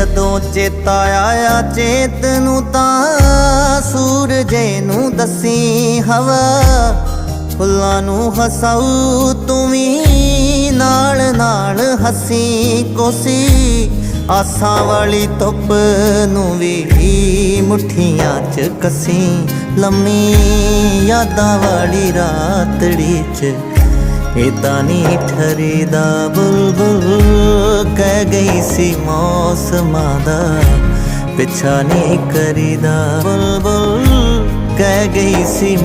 ਜਦੋਂ ਚੇਤਾ ਆਇਆ, ਚੇਤ ਨੂੰ ਤਾਂ ਸੂਰਜੇ ਨੂੰ ਦੱਸੀ ਹਵਾ। ਫੁੱਲਾਂ ਨੂੰ ਹਸਾਉ ਤੂੰ ਵੀ ਨਾਲ ਨਾਲ ਹੱਸੀ, ਕੋਸੀ। ਆਸਾਂ ਵਾਲੀ ਧੁੱਪ ਨੂੰ ਵੀ ਮੁੱਠੀਆਂ 'ਚ ਕਸੀ। ਲੰਮੀ ਯਾਦਾਂ ਵਾਲੀ ਰਾਤੜੀ 'ਚ ਇਦਾਂ ਨਹੀਂ ਠਰੀਦਾ ਬੁਲਬੁਲ, ਕਹਿ ਗਈ ਸੀ ਮੌਸਮਾਂ ਦਾ। ਪਿੱਛਾ ਨਹੀਂ ਕਰੀਦਾ ਬੁਲਬੁਲ, ਕਹਿ ਗਈ ਸੀ